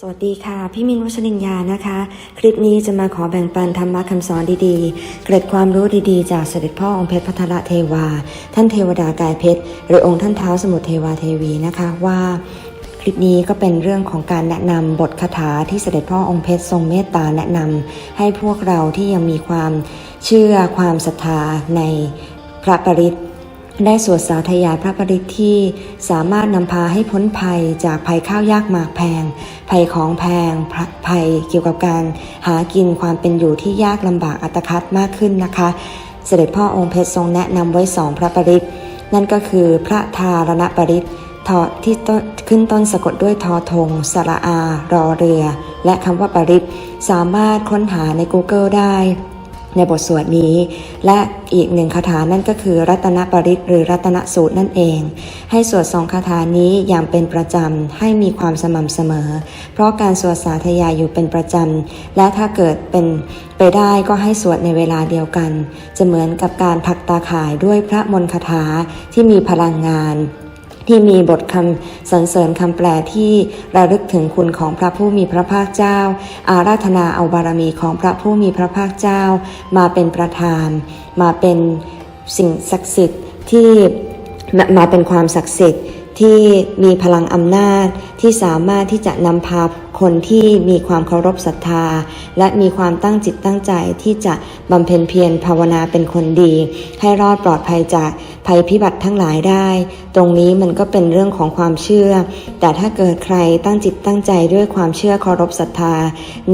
สวัสดีค่ะ พี่มินวัชรินยานะคะ คลิปนี้จะมาขอแบ่งปันธรรมะคำสอนดีๆ เกร็ดความรู้ดีๆ จากเสด็จพ่อองค์เพชรพัทรเทวา ท่านเทวดากายเพชร หรือองค์ท่านเท้าสมุทรเทวาเทวีนะคะว่าคลิปนี้ก็เป็นเรื่องของการแนะนำบทคาถาที่เสด็จพ่อองค์เพชรทรงเมตตาแนะนำให้พวกเราที่ยังมีความเชื่อความศรัทธาในพระปริต ได้สวดสาธยายพระปริตที่สามารถนำพาให้พ้นภัยจากภัยข้าวยากหมากแพง ภัยของแพงภัยเกี่ยวกับการหากินความเป็นอยู่ที่ยากลำบากอัตคัดมากขึ้นนะคะ เสด็จพ่อองค์เพชรทรงแนะนำไว้สองพระปริตนั่นก็คือพระทารณปริตทอที่ต้นขึ้นต้นสะกดด้วยทอทงสระอา รอเรือ และคำว่าปริตสามารถค้นหาใน Google ได้ ในบทสวดนี้ และอีกหนึ่งคาถานั่นก็คือรัตนปริตรหรือรัตนสูตรนั่นเอง ให้สวดสองคาถานี้อย่างเป็นประจำให้มีความสม่ำเสมอ เพราะการสวดสาธยายอยู่เป็นประจำและถ้าเกิดเป็นไปได้ก็ให้สวดในเวลาเดียวกัน จะเหมือนกับการถักตาข่ายด้วยพระมนต์คาถาที่มีพลังงาน ที่มีบทคำสรรเสริญคำแปลที่ระลึกถึงคุณของพระผู้มีพระภาคเจ้า อาราธนาเอาบารมีของพระผู้มีพระภาคเจ้า มาเป็นประธาน มาเป็นสิ่งศักดิ์สิทธิ์ที่มามาเป็นความศักดิ์สิทธิ์ที่มีพลังอำนาจที่สามารถที่จะนำพา คนที่มีความเคารพศรัทธา และมีความตั้งจิตตั้งใจที่จะบำเพ็ญเพียรภาวนาเป็นคนดี ให้รอดปลอดภัยจากภัยพิบัติทั้งหลายได้ ตรงนี้มันก็เป็นเรื่องของความเชื่อ แต่ถ้าเกิดใครตั้งจิตตั้งใจด้วยความเชื่อเคารพศรัทธา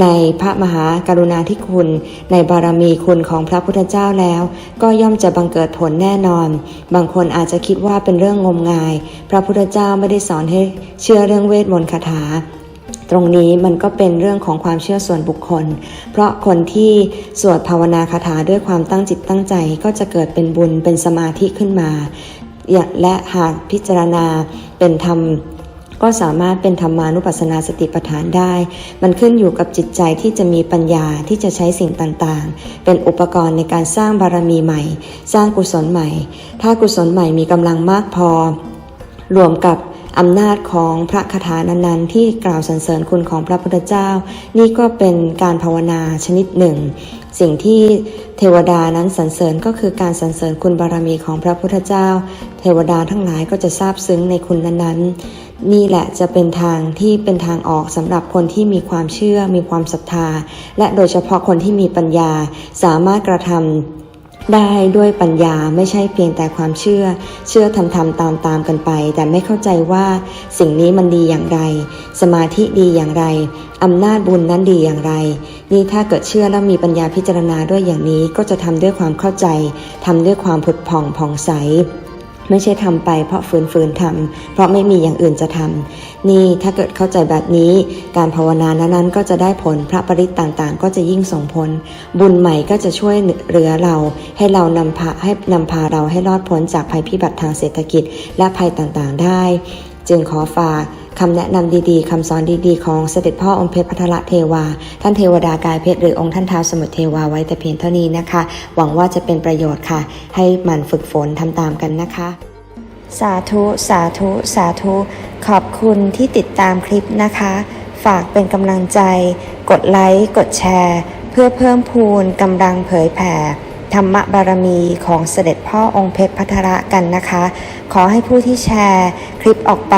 ในพระมหากรุณาธิคุณ ในบารมีคุณของพระพุทธเจ้าแล้ว ก็ย่อมจะบังเกิดผลแน่นอน บางคนอาจจะคิดว่าเป็นเรื่องงมงาย พระพุทธเจ้าไม่ได้สอนให้เชื่อเรื่องเวทมนต์คาถา ตรงนี้มันก็เป็นเรื่องของความเชื่อส่วนบุคคล เพราะคนที่สวดภาวนาคาถาด้วยความตั้งจิตตั้งใจก็จะเกิดเป็นบุญเป็นสมาธิขึ้นมา และหากพิจารณาเป็นธรรมก็สามารถเป็นธรรมานุปัสสนาสติปัฏฐานได้ มันขึ้นอยู่กับจิตใจที่จะมีปัญญาที่จะใช้สิ่งต่างๆ เป็นอุปกรณ์ในการสร้างบารมีใหม่ สร้างกุศลใหม่ ถ้ากุศลใหม่มีกำลังมากพอ รวมกับ อำนาจของพระคาถานั้นๆ ที่กล่าวสรรเสริญคุณของพระพุทธเจ้า นี่ก็เป็นการภาวนาชนิดหนึ่ง สิ่งที่เทวดานั้นสรรเสริญก็คือการสรรเสริญคุณบารมีของพระพุทธเจ้า เทวดาทั้งหลายก็จะซาบซึ้งในคุณนั้นๆ นี่แหละจะเป็นทางที่เป็นทางออกสำหรับคนที่มีความเชื่อมีความศรัทธา และโดยเฉพาะคนที่มีปัญญาสามารถกระทำ ได้ด้วยปัญญาไม่ใช่เพียงแต่ความเชื่อ เชื่อทำทำตามตามกันไป แต่ไม่เข้าใจว่าสิ่งนี้มันดีอย่างไร สมาธิดีอย่างไรอำนาจบุญนั้นดีอย่างไร นี่ถ้าเกิดเชื่อแล้วมีปัญญาพิจารณาด้วยอย่างนี้ก็จะทำด้วยความเข้าใจทำด้วยความผุดผ่องผ่องใส ไม่ใช่ทำไปเพราะฝืนฟืนทำเพราะไม่มีอย่างอื่นจะทำนี่ถ้าเกิดเข้าใจแบบนี้ การภาวนานั้นๆ ก็จะได้ผลพระปริตต่างๆ ก็จะยิ่งส่งผล บุญใหม่ก็จะช่วยเหลือเรา ให้เรานำพาให้นำพาเราให้รอดพ้นจากภัยพิบัติทางเศรษฐกิจและภัยต่างๆได้ จึงขอฝาก คำแนะนำดีๆคำสอนดีๆ ของเสด็จพ่อองค์เพชรพัทรเทวา ท่านเทวดากายเพชรหรือองค์ท่านท้าวสมุทรเทวาไว้แต่เพียงเท่านี้นะคะ หวังว่าจะเป็นประโยชน์ค่ะ ให้หมันฝึกฝนทำตามกันนะคะ สาธุ สาธุ สาธุ ขอบคุณที่ติดตามคลิปนะคะ ฝากเป็นกำลังใจ กดไลค์ กดแชร์ เพื่อเพิ่มพูนกำลังเผยแผ่ธรรมบารมีของเสด็จพ่อองค์เพชรพัทระกันนะคะ ขอให้ผู้ที่แชร์คลิปออกไป